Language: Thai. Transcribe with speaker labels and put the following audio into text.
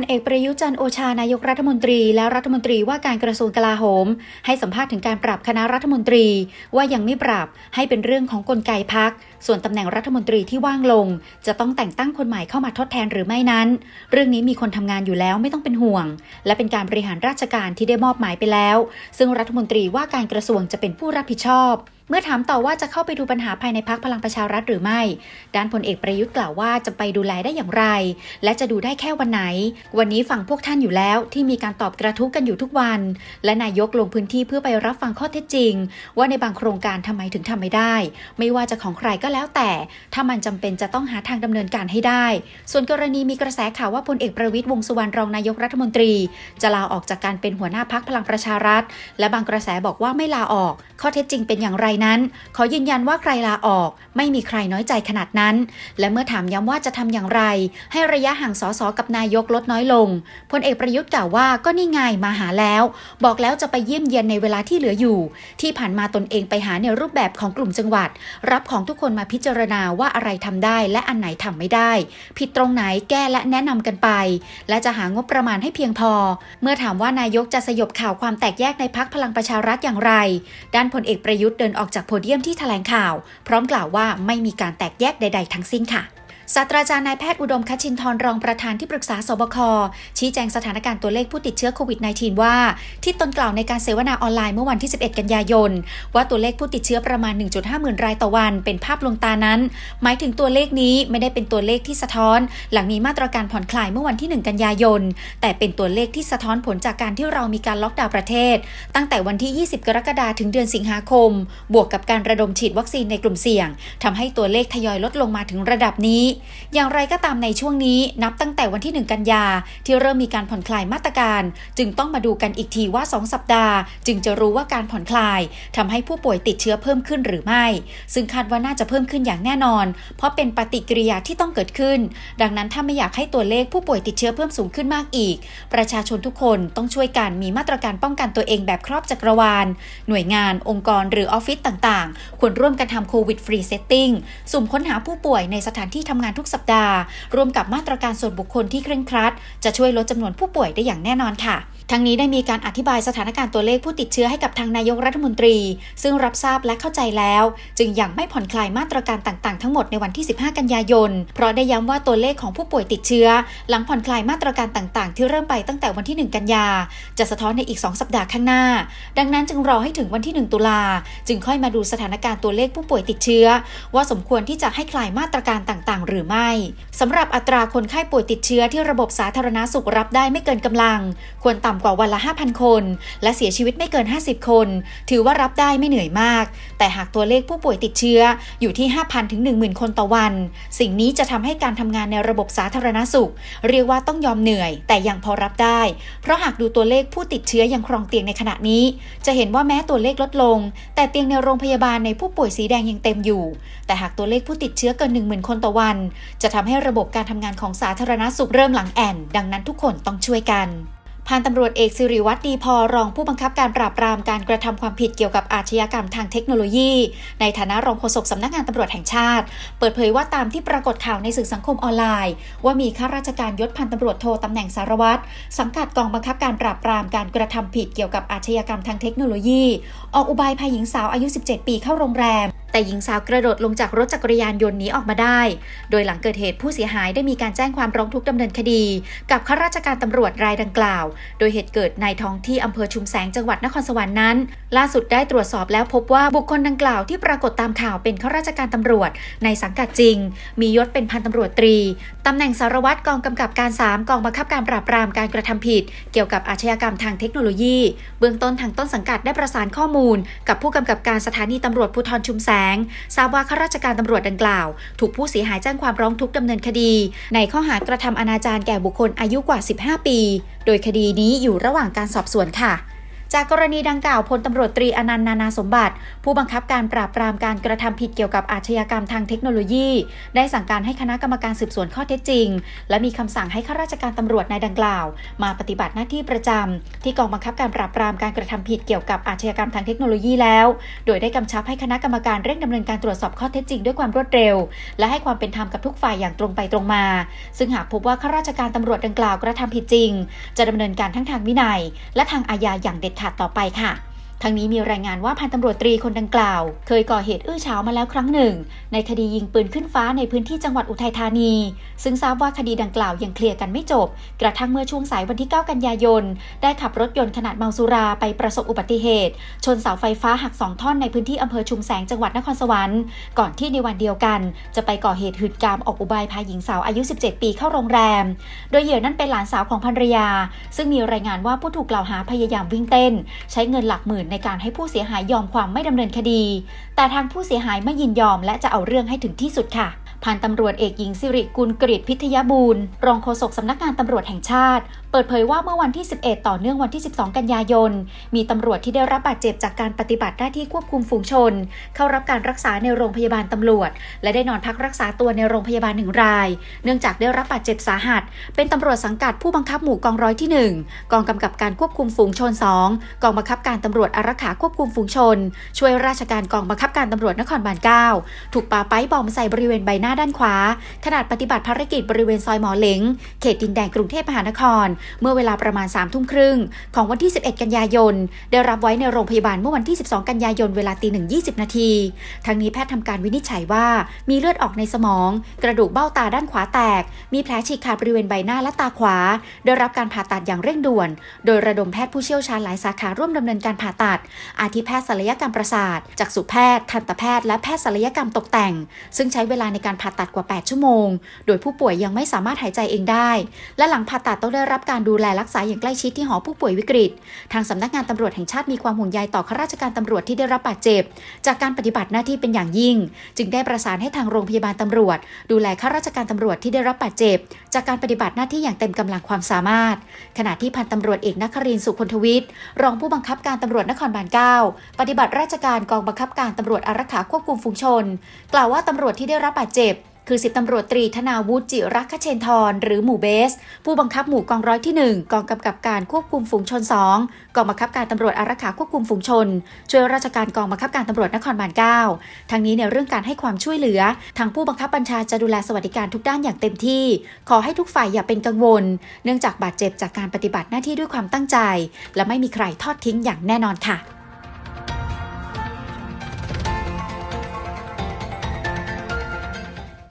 Speaker 1: ลเอกประยุจันโอชานายกรัฐมนตรี และรัฐมนตรีว่าการกระทรวงกลาโหม ให้สัมภาษณ์ถึงการปรับคณะรัฐมนตรี ว่ายังไม่ปรับให้เป็นเรื่องของกลไกพัก ส่วนตำแหน่งรัฐมนตรีที่ว่างลง จะต้องแต่งตั้งคนใหม่เข้ามาทดแทนหรือไม่นั้น เรื่องนี้มีคนทำงานอยู่แล้วไม่ต้องเป็นห่วง และเป็นการบริหารราชการที่ได้มอบหมายไปแล้ว ซึ่งรัฐมนตรีว่าการกระทรวงจะเป็นผู้รับผิดชอบ เมื่อถามต่อว่าจะเข้าไปดูปัญหาภายในพักพลังประชารัฐหรือไม่ ด้านพลเอกประยุทธ์กล่าวว่าจะไปดูแลได้อย่างไร และจะดูได้แค่วันไหน วันนี้ฝั่งพวกท่านอยู่แล้วที่มีการตอบกระทู้กันอยู่ทุกวัน และนายกลงพื้นที่เพื่อไปรับฟังข้อเท็จจริง ว่าในบางโครงการทำไมถึงทำไม่ได้ ไม่ว่าจะของใครก็แล้วแต่ ถ้ามันจำเป็นจะต้องหาทางดำเนินการให้ได้ ส่วนกรณีมีกระแสข่าวว่าพลเอกประวิตยวงสุวรรณรองนายกรัฐมนตรี จะลาออกจากการเป็นหัวหน้าพักพลังประชารัฐ และบางกระแสบอกว่าไม่ลาออก ข้อเท็จจริงเป็นอย่างไรนั้น ขอยืนยันว่าใครลาออก ไม่มีใครน้อยใจขนาดนั้น และเมื่อถามย้ำว่าจะทำอย่างไร ให้ระยะห่างสสกับนายกลดน้อยลงพลเอกประยุทธ์กล่าวว่าก็นี่ไงมาหาแล้ว บอกแล้วจะไปเยี่ยมเยียนในเวลาที่เหลืออยู่ ที่ผ่านมาตนเองไปหาในรูปแบบของกลุ่มจังหวัด รับของทุกคนมาพิจารณาว่าอะไรทำได้และอันไหนทำไม่ได้ ผิดตรงไหนแก้และแนะนำกันไป และจะหางบประมาณให้เพียงพอ เมื่อถามว่านายกจะสยบข่าวความแตกแยกในพักพลังประชารัฐอย่างไร ด้านพลเอกประยุทธ์เดินออกจากโพเดียมที่แถลงข่าว พร้อมกล่าวว่าไม่มีการแตกแยกใด ๆ ทั้งสิ้นค่ะ ศาสตราจารย์นายแพทย์อุดมคชินทร์รองประธานที่ปรึกษาสบค ชี้แจงสถานการณ์ตัวเลขผู้ติดเชื้อโควิด -19 ว่า ที่ตนกล่าวในการเสวนาออนไลน์เมื่อวันที่ 11 กันยายน ว่าตัวเลขผู้ติดเชื้อประมาณ 1.5 หมื่นรายต่อวัน เป็นภาพลวงตานั้น หมายถึงตัวเลขนี้ไม่ได้เป็นตัวเลขที่สะท้อน หลังมีมาตรการผ่อนคลายเมื่อวันที่ 1 กันยายน แต่เป็นตัวเลขที่สะท้อนผลจากการที่เรามีการล็อกดาวน์ประเทศ ตั้งแต่วันที่ 20 กรกฎาคมถึงเดือนสิงหาคม บวกกับการระดมฉีดวัคซีนในกลุ่มเสี่ยงทำให้ตัวเลขทยอยลดลงมาถึงระดับนี้อย่างไรก็ตามในช่วงนี้นับตั้งแต่วันที่ 1 กันยา ที่เริ่มมีการผ่อนคลายมาตรการ จึงต้องมาดูกันอีกทีว่า 2 สัปดาห์ จึงจะรู้ว่าการผ่อนคลายทำให้ผู้ป่วยติดเชื้อเพิ่มขึ้นหรือไม่ ซึ่งคาดว่าน่าจะเพิ่มขึ้นอย่างแน่นอน เพราะเป็นปฏิกิริยาที่ต้องเกิดขึ้น ดังนั้นถ้าไม่อยากให้ตัวเลขผู้ป่วยติดเชื้อเพิ่มสูงขึ้นมากอีก ประชาชนทุกคนต้องช่วยกันมีมาตรการป้องกันตัวเองแบบครอบจักรวาล หน่วยงาน องค์กร หรือออฟฟิศต่างๆ ควรร่วมกันทำโควิดฟรีเซตติ้งสุ่มค้นหาผู้ป่วยในสถานที่ทำงานทุกสัปดาห์ รวมกับมาตรการส่วนบุคคลที่เคร่งครัด จะช่วยลดจำนวนผู้ป่วยได้อย่างแน่นอนค่ะ ทั้งนี้ได้มีการอธิบายสถานการณ์ตัวเลขผู้ติดเชื้อให้กับทางนายกรัฐมนตรี ซึ่งรับทราบและเข้าใจแล้ว จึงยังไม่ผ่อนคลายมาตรการต่างๆ ทั้งหมดในวันที่ 15 กันยายน เพราะได้ย้ำว่าตัวเลขของผู้ป่วยติดเชื้อ หลังผ่อนคลายมาตรการต่างๆ ที่เริ่มไปตั้งแต่วันที่ 1 กันยา จะสะท้อนในอีก 2 สัปดาห์ข้างหน้า ดังนั้นจึงรอให้ถึงวันที่ 1 ตุลาจึงค่อยมาดูสถานการณ์ตัวเลขผู้ป่วยติดเชื้อ ว่าสมควรที่จะให้คลายมาตรการต่างๆ หรือไม่สำหรับอัตราคนไข้ป่วยติดเชื้อที่ระบบสาธารณาสุขรับได้ไม่เกินกำลัง ควรต่ำกว่าวันละ 5,000 คน และเสียชีวิตไม่เกิน 50 คน ถือว่ารับได้ไม่เหนื่อยมาก แต่หากตัวเลขผู้ป่วยติดเชื้ออยู่ที่ 5,000 ถึง 10,000 คนต่อวัน สิ่งนี้จะทำให้การทำงานในระบบสาธารณสุข เรียกว่าต้องยอมเหนื่อย แต่ยังพอรับได้ เพราะหากดูตัวเลขผู้ติดเชื้อยังครองเตียงในขณะนี้ จะเห็นว่าแม้ตัวเลขลดลง แต่เตียงในโรงพยาบาลในผู้ป่วยสีแดงยังเต็มอยู่ แต่หากตัวเลขผู้ติดเชื้อเกิน 10,000 คนต่อวัน จะทำให้ระบบการทำงานของสาธารณสุขเริ่มหลังแอนดังนั้นทุกคนต้องช่วยกัน พันตำรวจเอกสิริวัตรดีพอรองผู้บังคับการปราบปรามการกระทำความผิดเกี่ยวกับอาชญากรรมทางเทคโนโลยี ในฐานะรองโฆษกสำนักงานตำรวจแห่งชาติ เปิดเผยว่าตามที่ปรากฏข่าวในสื่อสังคมออนไลน์ ว่ามีข้าราชการยศพันตำรวจโทตำแหน่งสารวัตรสังกัดกองบังคับการปราบปรามการกระทำผิดเกี่ยวกับอาชญากรรมทางเทคโนโลยี ออกอุบายพาหญิงสาวอายุ 17 ปีเข้าโรงแรม แต่หญิงสาวกระโดดลงจากรถจักรยานยนต์นี้ออกมาได้ โดยหลังเกิดเหตุผู้เสียหายได้มีการแจ้งความร้องทุกข์ดำเนินคดี กับข้าราชการตำรวจรายดังกล่าว โดยเหตุเกิดในท้องที่อำเภอชุมแสงจังหวัดนครสวรรค์นั้น ล่าสุดได้ตรวจสอบแล้วพบว่าบุคคลดังกล่าวที่ปรากฏตามข่าวเป็นข้าราชการตำรวจ ในสังกัดจริง มียศเป็นพันตำรวจตรีตำแหน่งสารวัตรกองกำกับการ 3 กองบังคับการปราบปรามการกระทำผิด เกี่ยวกับอาชญากรรมทางเทคโนโลยี เบื้องต้นทางต้นสังกัดได้ประสานข้อมูล กับผู้กำกับการสถานีตำรวจภูธรชุมแสงทราบว่าข้าราชการตำรวจดังกล่าว ถูกผู้เสียหายแจ้งความร้องทุกข์ดำเนินคดี ในข้อหากระทำอนาจารแก่บุคคลอายุกว่า 15 ปี โดยคดีนี้อยู่ระหว่างการสอบสวนค่ะ จากกรณีดังกล่าวพลตำรวจตรีอนันต์นานาสมบัติ ผู้บังคับการปราบปรามการกระทำผิดเกี่ยวกับอาชญากรรมทางเทคโนโลยี ได้สั่งการให้คณะกรรมการสืบสวนข้อเท็จจริง และมีคำสั่งให้ข้าราชการตำรวจนายดังกล่าว มาปฏิบัติหน้าที่ประจำที่กองบังคับการปราบปรามการกระทำผิดเกี่ยวกับอาชญากรรมทางเทคโนโลยีแล้ว โดยได้กำชับให้คณะกรรมการเร่งดำเนินการตรวจสอบข้อเท็จจริงด้วยความรวดเร็ว และให้ความเป็นธรรมกับทุกฝ่ายอย่างตรงไปตรงมา ซึ่งหากพบว่าข้าราชการตำรวจดังกล่าวกระทำผิดจริง จะดำเนินการทั้งทางวินัย และทางอาญาอย่างเด็ดขาดต่อไปค่ะ ทั้งนี้มีรายงานว่าพันตำรวจตรีคนดังกล่าว เคยก่อเหตุอื้อฉาวมาแล้วครั้งหนึ่ง ในคดียิงปืนขึ้นฟ้าในพื้นที่จังหวัดอุทัยธานี ซึ่งทราบว่าคดีดังกล่าวยังเคลียร์กันไม่จบ กระทั่งเมื่อช่วงสายวันที่ 9 กันยายน ได้ขับรถยนต์ขนาดเมาสุราไปประสบอุบัติเหตุ ชนเสาไฟฟ้าหักสองท่อนในพื้นที่อำเภอชุมแสงจังหวัดนครสวรรค์ก่อนที่ในวันเดียวกัน จะไปก่อเหตุหืดกามออกอุบายพาหญิงสาวอายุ 17 ปีเข้าโรงแรม โดยเหยื่อนั้นเป็นหลานสาวของภรรยา ซึ่งมีรายงานว่าผู้ถูกกล่าวหาพยายามวิ่งเต้น ใช้เงินหลักหมื่นในการให้ผู้เสียหายยอมความไม่ดำเนินคดี แต่ทางผู้เสียหายไม่ยินยอมและจะเอาเรื่องให้ถึงที่สุดค่ะ พันตำรวจเอกหญิงสิริกุลกริตพิทยาบูรณ์ รองโฆษกสำนักงานตำรวจแห่งชาติ เปิดเผยว่าเมื่อวันที่ 11 ต่อเนื่องวันที่ 12 กันยายน มีตำรวจที่ได้รับบาดเจ็บจากการปฏิบัติหน้าที่ควบคุมฝูงชน เข้ารับการรักษาในโรงพยาบาลตำรวจ และได้นอนพักรักษาตัวในโรงพยาบาลหนึ่งราย เนื่องจากได้รับบาดเจ็บสาหัส เป็นตำรวจสังกัดผู้บังคับหมู่กองร้อยที่ 1 กองกำกับการควบคุมฝูงชน 2 กองบังคับการตำรวจอารักขาควบคุมฝูงชน ช่วยราชการกองบังคับการตำรวจนครบาล9ถูกปาไปบอมใส่บริเวณใบหน้าด้านขวาขนาดปฏิบัติภารกิจบริเวณซอยหมอเหลง เขตดินแดงกรุงเทพมหานคร เมื่อเวลาประมาณ3ามทุ่มครึ่งของวันที่ 11 กันยายน ได้รับไว้ในโรงพยาบาลเมื่อวันที่ 12 กันยายนเวลาตีหนึ่งยีนาที ทั้งนี้แพทย์ทำการวินิจฉัยว่า มีเลือดออกในสมอง กระดูกเบ้าตาด้านขวาแตก มีแผลฉีกขาดบริเวณใบหน้าและตาขวา ได้รับการผ่าตัดอย่างเร่งด่วน โดยระดมแพทย์ผู้เชี่ยวชาญหลายสาขาร่วมดำเนินการผ่าตัด อาทิแพทย์ศัลยกรรมประสาทจักษุแพทย์ทันตแพทย์และแพทย์ศัลยกรรมตกแต่ง ซึ่งใช้เวลาในการผ่าตัดกว่า 8 ชั่วโมง โดยผู้ป่วยยังไม่สามารถหายใจเองได้ และหลังผ่าตัดต้องได้รับการดูแลรักษาอย่างใกล้ชิดที่หอผู้ป่วยวิกฤต ทางสำนักงานตำรวจแห่งชาติมีความห่วงใยต่อข้าราชการตำรวจที่ได้รับบาดเจ็บ จากการปฏิบัติหน้าที่เป็นอย่างยิ่ง จึงได้ประสานให้ทางโรงพยาบาลตำรวจ ดูแลข้าราชการตำรวจที่ได้รับบาดเจ็บ จากการปฏิบัติหน้าที่อย่างเต็มกำลังความสามารถ ขณะที่พันตำรวจเอกนครินสุคนทวิทย์รองผู้บังคับการตำรวจนครบาล9ปฏิบัติราชการกองบังคับการตำรวจอารักขาควบคุมฝูงชน กล่าวว่าตำรวจที่ได้รับบาดเจ็บ คือสิบตำรวจตรีธนาวุฒิจิรักขเชนทร หรือหมู่เบส ผู้บังคับหมู่กองร้อยที่ 1 กองกำกับการควบคุมฝูงชน 2 กองบังคับการตำรวจอารักขาควบคุมฝูงชน ช่วยราชการกองบังคับการตำรวจนครบาล9ทั้งนี้ในเรื่องการให้ความช่วยเหลือ ทางผู้บังคับบัญชาจะดูแลสวัสดิการทุกด้านอย่างเต็มที่ ขอให้ทุกฝ่ายอย่าเป็นกังวล เนื่องจากบาดเจ็บจากการปฏิบัติหน้าที่ด้วยความตั้งใจ และไม่มีใครทอดทิ้งอย่างแน่นอนค่ะ